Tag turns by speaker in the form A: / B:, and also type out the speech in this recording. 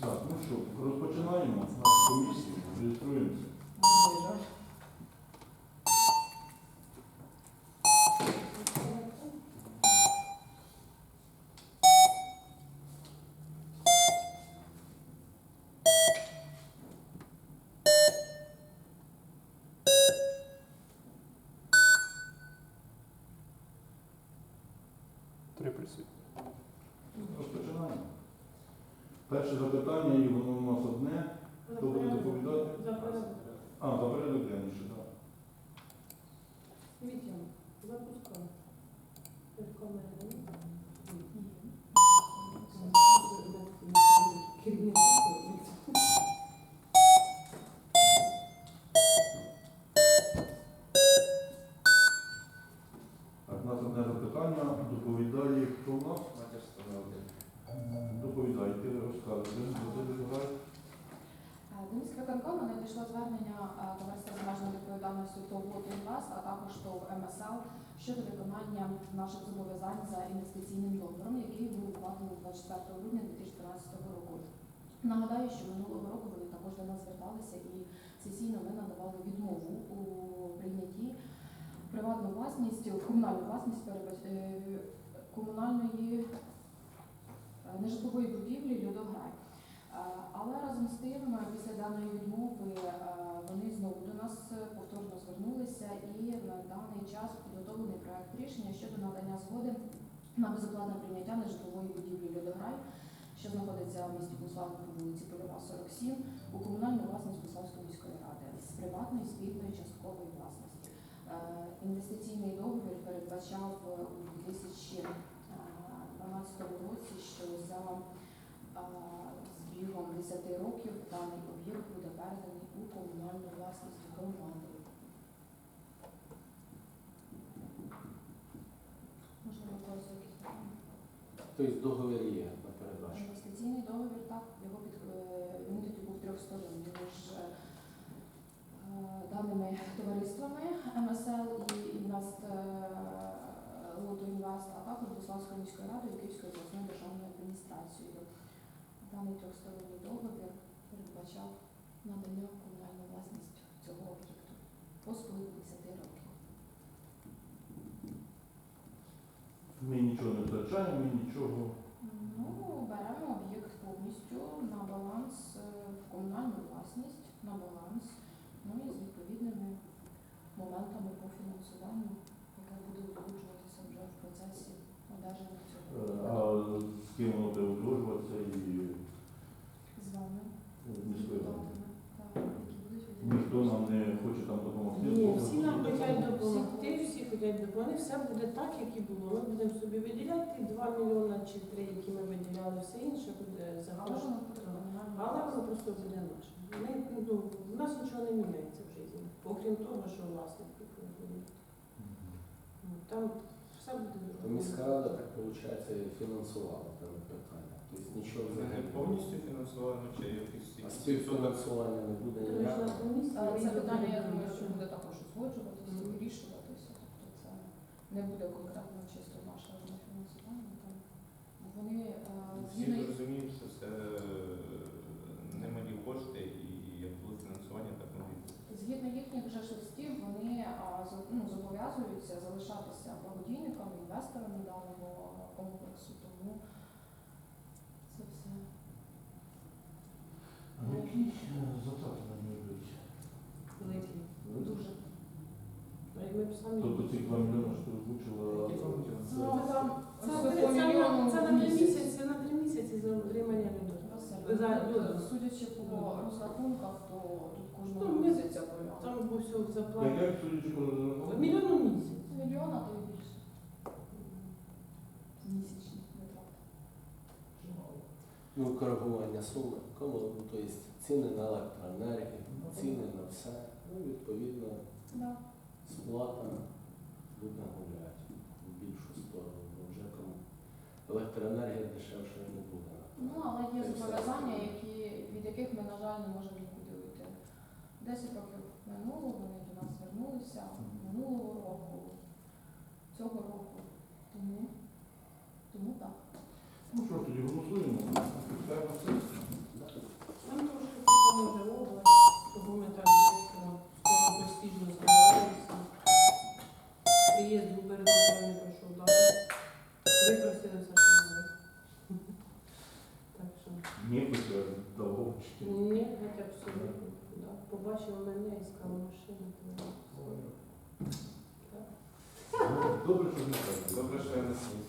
A: Так, ну що, розпочинаємо нашу комісію, реєструємося.
B: Три присутні.
A: Розпочинаємо. Перше запитання, і воно у нас одне. Хто буде доповідати?
C: За порядок.
A: А, за порядок так.
C: Камерою. Керівник.
A: Так, у нас одне запитання. Доповідає хто у нас? Доповідайте, розказуйте.
D: До надійшло звернення товариства з обмеженою відповідальністю ТОВ «Інвест», а також ТОВ МСЛ щодо виконання наших зобов'язань за інвестиційним договором, який був укладений 24 грудня 2013 року. Нагадаю, що минулого року вони також до нас зверталися і сесійно ми надавали відмову у прийнятті приватну власність, комунальну власність е, комунальної нежитлової будівлі «Людограй». Е, Але разом з тим, е, після даної відмови е, вони знову до нас е, повторно звернулися і на даний час підготовлений проект рішення щодо надання згоди на безоплатне прийняття нежитлової будівлі «Льодограй», що знаходиться в місті Буслав по вулиці Польова, 47, у комунальну власність Буславської міської ради з приватної спільної часткової власності. Е, Інвестиційний договір передбачав е, у 2012 році, що за збігом бігом 10 років даний об'єкт буде переданий у комунальну власність громади. Можливо, якісь питання?
E: Тобто договір є
D: а міської ради і Київської обласної державної адміністрації. Даний трьохсторонній договір передбачав надання комунальну власність цього об'єкту по спливу 10 років.
A: Ми нічого не втрачаємо, ми нічого.
D: Ну, беремо об'єкт повністю на баланс е, в комунальну власність, на баланс, ну і з відповідними моментами по фінансуванню, яке буде узгоджуватися вже в процесі одержання
A: Е,
D: цього
A: А з ким воно буде узгоджуватися і
D: з вами,
A: Ніхто нам не хоче там допомогти.
C: Ні, всі нам хочуть допомогти, всі хочуть допомогти. Все буде так, як і було. Ми будемо собі виділяти 2 мільйони чи 3, які ми виділяли, все інше буде за
D: Але
C: кошти.
D: воно
C: Але воно просто буде наше. Ми, ну, у нас нічого не міняється в житті, окрім того, що власник тут буде. Ну, Там все буде
E: То міська рада, так виходить, фінансувала дане питання. Тобто нічого взагалі
F: не повністю фінансували чи якісь
E: А співфінансування не буде ніякого.
D: Але це питання, я думаю, що буде також узгоджуватися, вирішуватися. Тобто це не буде конкретно чисто наше одне фінансування. Там вони е,
F: Всі
D: згідно
F: розуміють, що це немалі кошти і як було фінансування, так воно і буде.
D: згідно їхніх вже ж листів, вони а, ну, зобов'язуються залишатися благодійниками, інвесторами даного комплексу. Тому це все.
A: А які затрати на нього йдуть?
C: Великий.
D: Дуже.
C: Самі-
A: Тобто ці 2 мільйони, що озвучила,
C: Ну, це, на- три місяці, на три місяці за утримання людей. За-
D: ну, Судячи по розрахунках, то тут кожного
C: Ну,
D: місяця.
C: Там був все
A: розрахунку?
C: Мільйон у місяць.
D: Мільйона, то Місячні витрати.
E: Ну, коригування суми, кому, ну, тобто ціни на електроенергію, ціни на все. Ну, відповідно,
D: Да.
E: сплата буде гуляти в більшу сторону. Бо вже кому електроенергія дешевше не буде.
D: Ну, але є зобов'язання, які, від яких ми, на жаль, не можемо нікуди уйти. Десять років минуло, вони до нас звернулися минулого року, цього року. я не прошу
A: удару. Ви просили все встановити. Так що Ні, після довго вчити.
C: ні, геть абсолютно. Да. Побачила мене і сказала машина. була».
A: Добре, що не так.
F: Добре, що я не свій.